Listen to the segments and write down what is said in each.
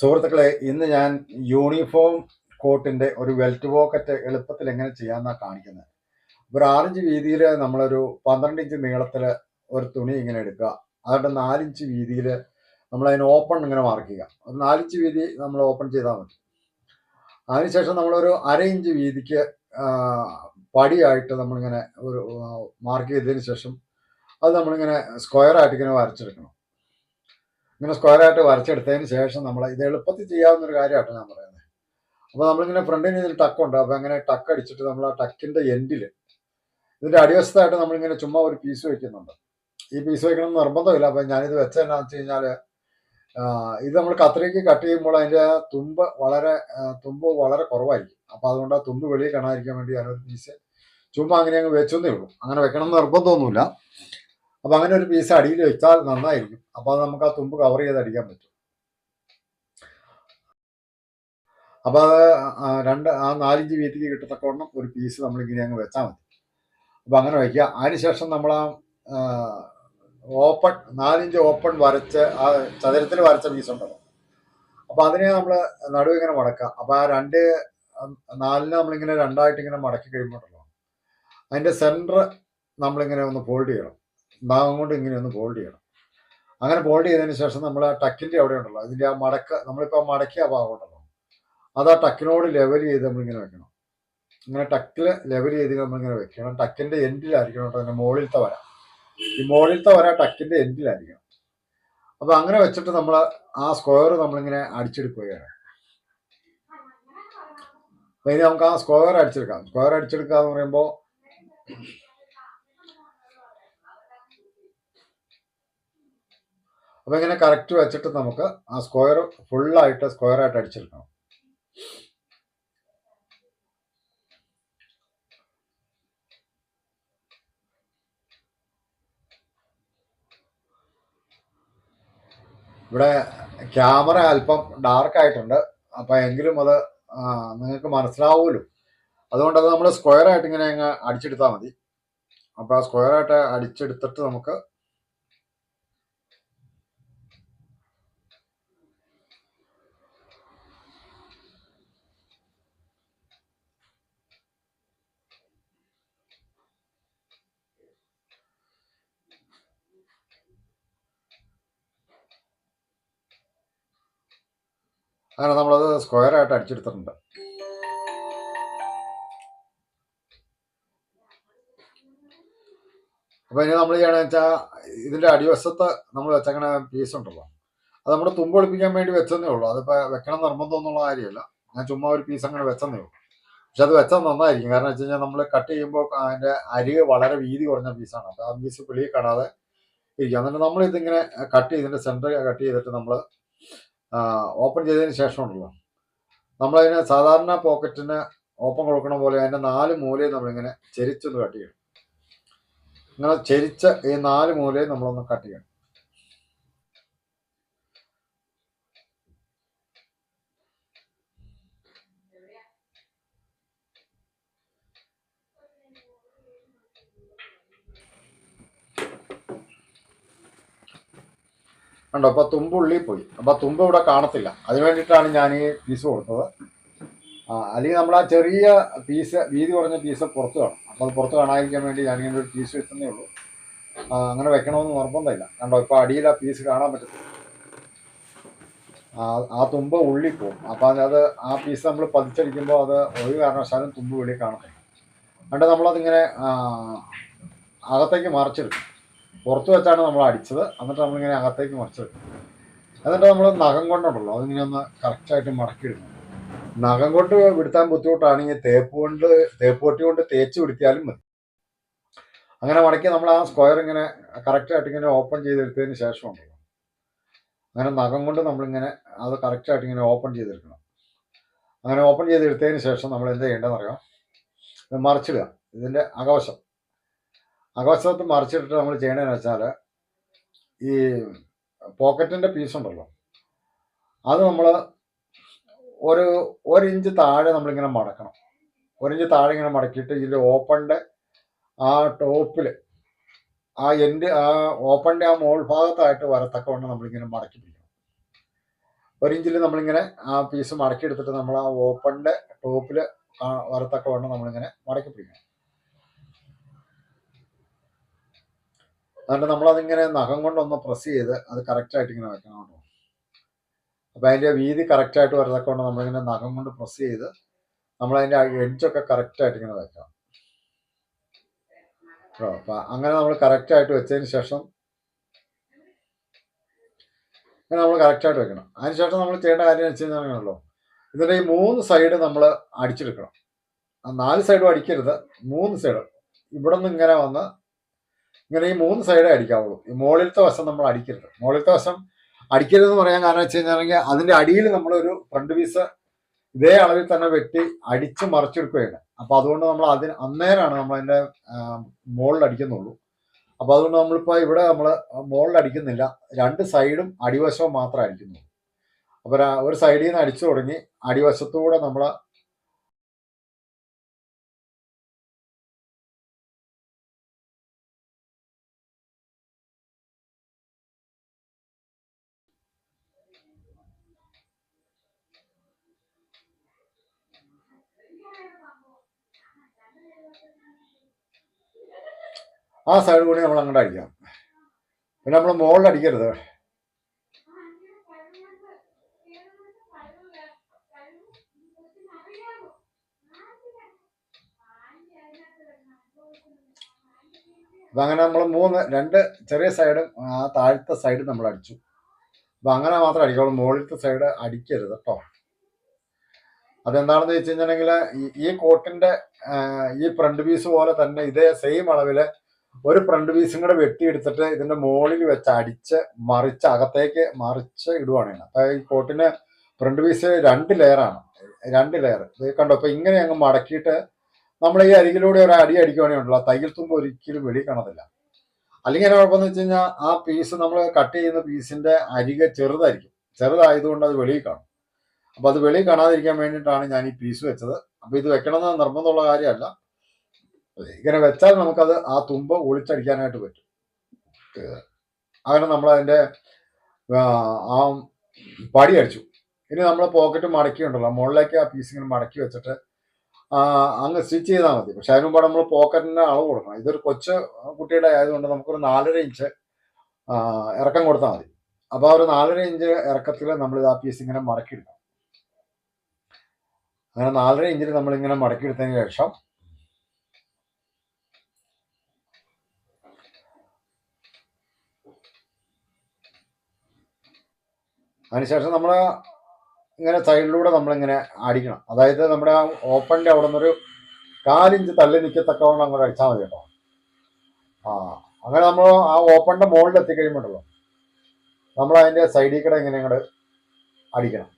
സുഹൃത്തുക്കളെ ഇന്ന് ഞാൻ യൂണിഫോം കോട്ടിന്റെ ഒരു വെൽറ്റ് പോക്കറ്റ് എളുപ്പത്തിൽ എങ്ങനെ ചെയ്യാമെന്നാണ് കാണിക്കുന്നത് ഒരു ആറിഞ്ച് വീതിയിൽ നമ്മളൊരു പന്ത്രണ്ട് ഇഞ്ച് നീളത്തിൽ ഒരു തുണി ഇങ്ങനെ എടുക്കുക. അതുകൊണ്ട് നാലിഞ്ച് വീതിയിൽ നമ്മൾ അതിന് ഓപ്പൺ ഇങ്ങനെ മാർക്ക് ചെയ്യുക. ഒരു നാലിഞ്ച് വീതി നമ്മൾ ഓപ്പൺ ചെയ്താൽ മതി. അതിനുശേഷം നമ്മളൊരു അര ഇഞ്ച് വീതിക്ക് പടിയായിട്ട് നമ്മളിങ്ങനെ ഒരു മാർക്ക് ചെയ്തതിന് ശേഷം അത് നമ്മളിങ്ങനെ സ്ക്വയറായിട്ട് ഇങ്ങനെ വരച്ചെടുക്കണം. ഇങ്ങനെ സ്ക്വയറായിട്ട് വരച്ചെടുത്തതിന് ശേഷം നമ്മൾ ഇത് എളുപ്പത്തിൽ ചെയ്യാവുന്ന ഒരു കാര്യമാണ് ഞാൻ പറയുന്നത് അപ്പോൾ നമ്മളിങ്ങനെ ഫ്രണ്ടിന് ഇതിൽ ടക്കുണ്ട് അപ്പോൾ അങ്ങനെ ടക്ക് അടിച്ചിട്ട് നമ്മൾ ആ ടക്കിന്റെ എൻഡിൽ ഇതിന്റെ അടിവശത്തായിട്ട് നമ്മളിങ്ങനെ ചുമ്മാ ഒരു പീസ് വയ്ക്കുന്നുണ്ട് ഈ പീസ് വയ്ക്കണമെന്ന് നിർബന്ധമില്ല. അപ്പം ഞാനിത് വെച്ചതെന്നാന്ന് വെച്ച് കഴിഞ്ഞാൽ ഇത് നമ്മൾ കത്രിക്ക് കട്ട് ചെയ്യുമ്പോൾ അതിന്റെ തുമ്പ് വളരെ തുമ്പ് വളരെ കുറവായിരിക്കും. അപ്പോൾ അതുകൊണ്ട് ആ തുമ്പ് വെളിയിൽ കാണാതിരിക്കാൻ വേണ്ടി ഞാനൊരു പീസ് ചുമ്മാ അങ്ങനെ അങ്ങ് വെച്ചെന്നേ ഉള്ളൂ. അങ്ങനെ വെക്കണം നിർബന്ധമൊന്നുമില്ല. അപ്പോൾ അങ്ങനെ ഒരു പീസ് അടിയിൽ വെച്ചാൽ നന്നായിരിക്കും. അപ്പോൾ അത് നമുക്ക് ആ തുമ്പ് കവർ ചെയ്ത് അടിക്കാൻ പറ്റും. അപ്പോൾ അത് രണ്ട് ആ നാലിഞ്ച് വീതിക്ക് കിട്ടത്തക്കവണ്ണം ഒരു പീസ് നമ്മളിങ്ങനെ അങ്ങ് വെച്ചാൽ മതി. അപ്പോൾ അങ്ങനെ വയ്ക്കുക അതിനുശേഷം നമ്മൾ ആ ഓപ്പൺ നാലിഞ്ച് ഓപ്പൺ വരച്ച് ആ ചതുരത്തിൽ വരച്ച പീസ് ഉണ്ടല്ലോ. അപ്പോൾ അതിനെ നമ്മൾ നടുവ് ഇങ്ങനെ മടക്കുക. അപ്പോൾ ആ രണ്ട് നാലിനെ നമ്മളിങ്ങനെ രണ്ടായിട്ട് ഇങ്ങനെ മടക്കി കഴിയുമ്പോഴല്ലോ അതിന്റെ സെന്റർ നമ്മളിങ്ങനെ ഒന്ന് ഫോൾഡ് ചെയ്യണം. ഭാഗം കൊണ്ട് ഇങ്ങനെ ഒന്ന് ഫോൾഡ് ചെയ്യണം. അങ്ങനെ ഫോൾഡ് ചെയ്തതിന് ശേഷം നമ്മൾ ആ ടക്കിന്റെ അവിടെ ഉണ്ടല്ലോ. അതിന്റെ ആ മടക്ക നമ്മളിപ്പോൾ മടക്കിയ ഭാഗം ഉണ്ടല്ലോ. അത് ആ ടക്കിനോട് ലെവൽ ചെയ്ത് നമ്മളിങ്ങനെ വെക്കണം. ഇങ്ങനെ ടക്കിൽ ലെവൽ ചെയ്ത് നമ്മളിങ്ങനെ വെക്കണം. ടക്കിന്റെ എൻഡിലായിരിക്കണം കേട്ടോ അതിന്റെ മുകളിലത്തെ വര. ഈ മുകളിലത്തെ വര ടക്കിന്റെ എൻഡിലായിരിക്കണം അപ്പോൾ അങ്ങനെ വെച്ചിട്ട് നമ്മൾ ആ സ്ക്വയർ നമ്മളിങ്ങനെ അടിച്ചെടുക്കുകയാണ്. ഇനി നമുക്ക് ആ സ്ക്വയർ അടിച്ചെടുക്കാം. സ്ക്വയർ അടിച്ചെടുക്കുക എന്ന് പറയുമ്പോൾ അപ്പോൾ ഇങ്ങനെ കറക്റ്റ് വെച്ചിട്ട് നമുക്ക് ആ സ്ക്വയർ ഫുള്ളായിട്ട് സ്ക്വയർ ആയിട്ട് അടിച്ചെടുക്കണം. ഇവിടെ ക്യാമറ അല്പം ഡാർക്ക് ആയിട്ടുണ്ട്. അപ്പം എങ്കിലും അത് നിങ്ങൾക്ക് മനസ്സിലാവുമല്ലോ അതുകൊണ്ട് അത് നമ്മൾ സ്ക്വയർ ആയിട്ട് ഇങ്ങനെ അങ്ങ് അടിച്ചെടുത്താൽ മതി. അപ്പോൾ ആ സ്ക്വയർ ആയിട്ട് അടിച്ചെടുത്തിട്ട് നമുക്ക് അങ്ങനെ നമ്മളത് സ്ക്വയർ ആയിട്ട് അടിച്ചെടുത്തിട്ടുണ്ട്. അപ്പോൾ ഇനി നമ്മൾ ചെയ്യണമെന്ന് വെച്ചാൽ ഇതിന്റെ അടിവശത്ത് നമ്മൾ വെച്ചങ്ങനെ പീസ് ഉണ്ടല്ലോ. അത് നമ്മുടെ തുമ്പ് ഒളിപ്പിക്കാൻ വേണ്ടി വെച്ചതേ ഉള്ളൂ. അതിപ്പോൾ വെക്കണം നിർബന്ധം എന്നുള്ള കാര്യമല്ല. ഞാൻ ചുമ്മാ ഒരു പീസ് അങ്ങനെ വെച്ചതേ ഉള്ളൂ. പക്ഷെ അത് വെച്ചാൽ നന്നായിരിക്കും. കാരണം വെച്ച് കഴിഞ്ഞാൽ നമ്മൾ കട്ട് ചെയ്യുമ്പോൾ അതിന്റെ അരി വളരെ വീതി കുറഞ്ഞ പീസാണ് അപ്പോൾ ആ പീസ് വെളിയിൽ കാണാതെ ഇരിക്കുക എന്നിട്ട് നമ്മൾ ഇതിങ്ങനെ കട്ട് ചെയ്തിട്ട് സെന്റർ കട്ട് ചെയ്തിട്ട് നമ്മൾ ഓപ്പൺ ചെയ്തതിന് ശേഷം ഉണ്ടല്ലോ നമ്മളതിന് സാധാരണ പോക്കറ്റിന് ഓപ്പൺ കൊടുക്കണ പോലെ അതിന്റെ നാല് മൂലയും നമ്മളിങ്ങനെ ചെരിച്ചൊന്ന് കട്ട് ചെയ്യണം. ഇങ്ങനെ ചെരിച്ച ഈ നാല് മൂലയും നമ്മളൊന്ന് കട്ട് ചെയ്യണം. കണ്ടോ അപ്പൊ തുമ്പ് ഉള്ളിൽ പോയി. അപ്പൊ തുമ്പ് ഇവിടെ കാണത്തില്ല. അതിന് വേണ്ടിയിട്ടാണ് ഞാൻ ഈ പീസ് കൊടുത്തത്. ആ അല്ലെങ്കിൽ നമ്മൾ ആ ചെറിയ പീസ് വീതി കുറഞ്ഞ പീസ് പുറത്ത് കാണും. അപ്പോൾ അത് പുറത്ത് കാണാതിരിക്കാൻ വേണ്ടി ഞാനിങ്ങനെ ഒരു പീസ് വെച്ചതേ ഉള്ളൂ. അങ്ങനെ വെക്കണമെന്ന് നിർബന്ധമില്ല. കണ്ടോ ഇപ്പൊ അടിയിൽ ആ പീസ് കാണാൻ പറ്റത്തില്ല. ആ തുമ്പ് ഉള്ളിൽ പോകും. അപ്പം അത് ആ പീസ് നമ്മൾ പതിച്ചടിക്കുമ്പോൾ അത് ഒരു കാരണവശാലും തുമ്പ് വെളിയിൽ കാണത്തില്ല. കണ്ടോ നമ്മളതിങ്ങനെ അകത്തേക്ക് മറിച്ചെടുക്കും പുറത്ത് വെച്ചാണ് നമ്മൾ അടിച്ചത്. എന്നിട്ട് നമ്മളിങ്ങനെ അകത്തേക്ക് മറിച്ചെടുക്കും എന്നിട്ട് നമ്മൾ നഖം കൊണ്ടുണ്ടല്ലോ അതിങ്ങനെ ഒന്ന് കറക്റ്റായിട്ട് മടക്കിയിടുന്നു നഖം കൊണ്ട് വിടുത്താൻ ബുദ്ധിമുട്ടാണെങ്കിൽ തേപ്പ് കൊണ്ട് തേപ്പ് പൊട്ടി കൊണ്ട് തേച്ച് പിടിക്കാലും മതി. അങ്ങനെ മടക്കി നമ്മൾ ആ സ്ക്വയർ ഇങ്ങനെ കറക്റ്റായിട്ട് ഇങ്ങനെ ഓപ്പൺ ചെയ്തെടുത്തതിന് ശേഷം ഉണ്ടല്ലോ അങ്ങനെ നഖം കൊണ്ട് നമ്മളിങ്ങനെ അത് കറക്റ്റായിട്ട് ഇങ്ങനെ ഓപ്പൺ ചെയ്തെടുക്കണം. അങ്ങനെ ഓപ്പൺ ചെയ്തെടുത്തതിന് ശേഷം നമ്മൾ എന്ത് ചെയ്യേണ്ടതെന്ന് അറിയാം മറിച്ചിടുക. ഇതിന്റെ അകവശം. അകവശത്ത് മറിച്ചിട്ടിട്ട് നമ്മൾ ചെയ്യണതെന്ന് വെച്ചാൽ ഈ പോക്കറ്റിന്റെ പീസ് ഉണ്ടല്ലോ. അത് നമ്മൾ ഒരു ഒരു ഇഞ്ച് താഴെ നമ്മളിങ്ങനെ മടക്കണം. ഒരു ഇഞ്ച് താഴെ ഇങ്ങനെ മടക്കിയിട്ട് ഇതിൽ ഓപ്പണിന്റെ ആ ടോപ്പിൽ ആ എന്റെ ആ ഓപ്പണിന്റെ ആ മോൾ ഭാഗത്തായിട്ട് വരത്തക്കവണ്ണം നമ്മളിങ്ങനെ മടക്കി പിടിക്കണം. ഒരു ഇഞ്ചിൽ നമ്മളിങ്ങനെ ആ പീസ് മടക്കി എടുത്തിട്ട് നമ്മൾ ആ ഓപ്പണിന്റെ ടോപ്പിൽ വരത്തക്കവണ്ണം നമ്മളിങ്ങനെ മടക്കി പിടിക്കണം. എന്നിട്ട് നമ്മളതിങ്ങനെ നഖം കൊണ്ടൊന്ന് പ്രസ് ചെയ്ത് അത് കറക്റ്റായിട്ട് ഇങ്ങനെ വെക്കണം കേട്ടോ. അപ്പം അതിന്റെ വീതി കറക്റ്റായിട്ട് വരുന്നതൊക്കെ കൊണ്ട് നമ്മളിങ്ങനെ നഖം കൊണ്ട് പ്രസ് ചെയ്ത് നമ്മളതിന്റെ എഡ്ജൊക്കെ കറക്റ്റായിട്ട് ഇങ്ങനെ വെക്കാം കേട്ടോ അപ്പം അങ്ങനെ നമ്മൾ കറക്റ്റായിട്ട് വെച്ചതിന് ശേഷം അങ്ങനെ നമ്മൾ കറക്റ്റായിട്ട് വെക്കണം. അതിനുശേഷം നമ്മൾ ചെയ്യേണ്ട കാര്യം വെച്ച് കഴിഞ്ഞാണല്ലോ ഇതിന്റെ ഈ മൂന്ന് സൈഡ് നമ്മൾ അടിച്ചെടുക്കണം. ആ നാല് സൈഡും അടിക്കരുത്. മൂന്ന് സൈഡ് ഇവിടെ നിന്ന് ഇങ്ങനെ വന്ന് ഇങ്ങനെ ഈ മൂന്ന് സൈഡേ അടിക്കാവുള്ളൂ. ഈ മുകളിലത്തെ വശം നമ്മൾ അടിക്കരുത്. മുകളിലത്തെ വശം അടിക്കരുതെന്ന് പറയാൻ കാരണം വെച്ച് കഴിഞ്ഞാൽ അതിന്റെ അടിയിൽ നമ്മളൊരു ഫ്രണ്ട് പീസ് ഇതേ അളവിൽ തന്നെ വെട്ടി അടിച്ച് മറിച്ചെടുക്കുകയാണ്. അപ്പോൾ അതുകൊണ്ട് നമ്മൾ അതിന് അന്നേരമാണ് നമ്മൾ അതിന്റെ മുകളിൽ അടിക്കുന്നുള്ളൂ. അപ്പോൾ അതുകൊണ്ട് നമ്മളിപ്പോൾ ഇവിടെ നമ്മൾ മുകളിൽ അടിക്കുന്നില്ല. രണ്ട് സൈഡും അടിവശവും മാത്രമേ അടിക്കുന്നുള്ളൂ. അപ്പോൾ ഒരു സൈഡിൽ നിന്ന് അടിച്ചു തുടങ്ങി അടിവശത്തൂടെ നമ്മൾ ആ സൈഡ് കൂടി നമ്മൾ അങ്ങോട്ട് അടിക്കാം. പിന്നെ നമ്മൾ മുകളിൽ അടിക്കരുത്. അപ്പം അങ്ങനെ നമ്മൾ മൂന്ന് രണ്ട് ചെറിയ സൈഡും ആ താഴത്തെ സൈഡും നമ്മൾ അടിച്ചു. അപ്പം അങ്ങനെ മാത്രം അടിക്കുള്ളൂ മുകളിലത്തെ സൈഡ് അടിക്കരുത് കേട്ടോ അതെന്താണെന്ന് വെച്ച് കഴിഞ്ഞിട്ടുണ്ടെങ്കിൽ ഈ കോട്ടിന്റെ ഈ ഫ്രണ്ട് പീസ് പോലെ തന്നെ ഇതേ സെയിം അളവിൽ ഒരു ഫ്രണ്ട് പീസും കൂടെ വെട്ടിയെടുത്തിട്ട് ഇതിന്റെ മുകളിൽ വെച്ച് അടിച്ച് മറിച്ച് അകത്തേക്ക് മറിച്ച് ഇടുവാണ് അപ്പൊ ഈ കോട്ടിന് ഫ്രണ്ട് പീസ് രണ്ട് ലെയറാണ് രണ്ട് ലെയർ ഇത് കണ്ടോ? അപ്പൊ ഇങ്ങനെ അങ്ങ് മടക്കിയിട്ട് നമ്മൾ ഈ അരികിലൂടെ ഒരു അടി അടിക്കുവാണെങ്കിൽ തയ്യൽ തുമ്പ് ഒരിക്കലും വെളി കാണത്തില്ല. അല്ലെങ്കിൽ എന്നെ കുഴപ്പമെന്ന് വെച്ച് കഴിഞ്ഞാൽ ആ പീസ് നമ്മൾ കട്ട് ചെയ്യുന്ന പീസിന്റെ അരികെ ചെറുതായിരിക്കും. ചെറുതായതുകൊണ്ട് അത് വെളിയിൽ കാണും. അപ്പൊ അത് വെളിയിൽ കാണാതിരിക്കാൻ വേണ്ടിയിട്ടാണ് ഞാൻ ഈ പീസ് വെച്ചത്. അപ്പൊ ഇത് വെക്കണമെന്ന് നിർബന്ധമുള്ള കാര്യമല്ല. ഇങ്ങനെ വെച്ചാൽ നമുക്കത് ആ തുമ്പ് ഒളിച്ചടിക്കാനായിട്ട് പറ്റും. അങ്ങനെ നമ്മൾ അതിന്റെ ആ പടി അടിച്ചു. ഇനി നമ്മൾ പോക്കറ്റ് മടക്കി ഉണ്ടല്ലോ മുകളിലേക്ക് ആ പീസ് ഇങ്ങനെ മടക്കി വെച്ചിട്ട് അങ്ങ് സ്റ്റിച്ച് ചെയ്താൽ മതി. പക്ഷെ അതിന് നമ്മൾ പോക്കറ്റിന് അളവ് കൊടുക്കണം. ഇതൊരു കൊച്ചു കുട്ടിയുടെ ആയതുകൊണ്ട് നമുക്കൊരു നാലര ഇഞ്ച് ഇറക്കം കൊടുത്താൽ മതി. അപ്പോൾ ആ ഒരു നാലര ഇഞ്ച് ഇറക്കത്തിൽ നമ്മൾ ഇത് ആ പീസ് ഇങ്ങനെ മടക്കിയെടുക്കണം. അങ്ങനെ നാലര ഇഞ്ചിൽ നമ്മൾ ഇങ്ങനെ മടക്കിയെടുത്തതിന് ശേഷം അതിനുശേഷം നമ്മൾ ഇങ്ങനെ സൈഡിലൂടെ നമ്മളിങ്ങനെ അടിക്കണം. അതായത് നമ്മുടെ ഓപ്പണിന്റെ അവിടെ നിന്നൊരു കാലിഞ്ച് തള്ളി നിൽക്കത്തക്കവണ്ണം അങ്ങോട്ട് അടിച്ചാൽ മതി കേട്ടോ. ആ അങ്ങനെ നമ്മൾ ആ ഓപ്പണിന്റെ മുകളിൽ എത്തിക്കഴിയുമ്പോഴല്ലോ നമ്മൾ അതിന്റെ സൈഡിൽ കൂടെ ഇങ്ങനെ അങ്ങോട്ട് അടിക്കണം.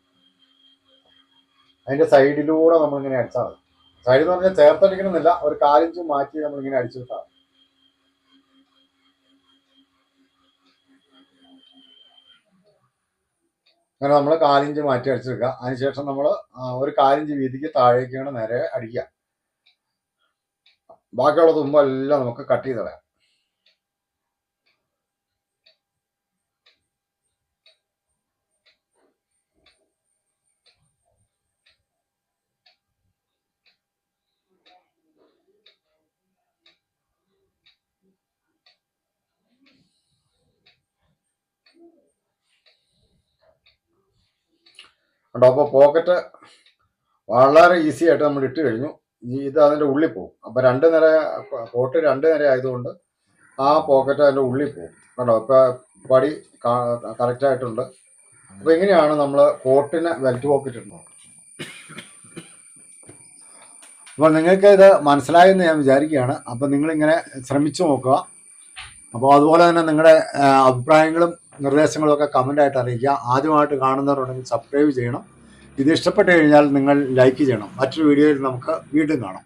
അതിന്റെ സൈഡിലൂടെ നമ്മളിങ്ങനെ അടിച്ചാൽ മതി. സൈഡിൽ എന്ന് പറഞ്ഞാൽ ചേർത്തടിക്കണമെന്നില്ല ഒരു കാലിഞ്ച് മാറ്റി നമ്മളിങ്ങനെ അടിച്ചു വിട്ടാൽ അങ്ങനെ നമ്മൾ കാലിഞ്ച് മാറ്റി അടിച്ചെടുക്കുക. അതിനുശേഷം നമ്മൾ ഒരു കാലിഞ്ച് വീതിക്ക് താഴേക്കാണ് നേരെ അടിക്കുക. ബാക്കിയുള്ള തുമ്പെല്ലാം നമുക്ക് കട്ട് ചെയ്ത് കളയാം. ഉണ്ടോ അപ്പോൾ പോക്കറ്റ് വളരെ ഈസി ആയിട്ട് നമ്മൾ ഇട്ട് കഴിഞ്ഞു. ഈ ഇത് അതിന്റെ ഉള്ളിൽ പോകും. അപ്പോൾ രണ്ട് നിര കോട്ട് രണ്ട് നിര ആയതുകൊണ്ട് ആ പോക്കറ്റ് അതിന്റെ ഉള്ളിൽ പോകും. കണ്ടോ ഇപ്പോൾ പടി കറക്റ്റായിട്ടുണ്ട് അപ്പോൾ എങ്ങനെയാണ് നമ്മൾ കോട്ടിന് വെൽറ്റ് പോക്കറ്റ് ഇടുന്നത്. അപ്പോൾ നിങ്ങൾക്ക് ഇത് മനസ്സിലായെന്ന് ഞാൻ വിചാരിക്കുകയാണ്. അപ്പോൾ നിങ്ങളിങ്ങനെ ശ്രമിച്ചു നോക്കുക. അപ്പോൾ അതുപോലെ തന്നെ നിങ്ങളുടെ അഭിപ്രായങ്ങളും നിർദ്ദേശങ്ങളും ഒക്കെ കമന്റായിട്ട് അറിയിക്കുക. ആദ്യമായിട്ട് കാണുന്നവരുണ്ടെങ്കിൽ സബ്സ്ക്രൈബ് ചെയ്യണം. ഇത് ഇഷ്ടപ്പെട്ട് കഴിഞ്ഞാൽ നിങ്ങൾ ലൈക്ക് ചെയ്യണം. മറ്റൊരു വീഡിയോയിൽ നമുക്ക് വീണ്ടും കാണാം.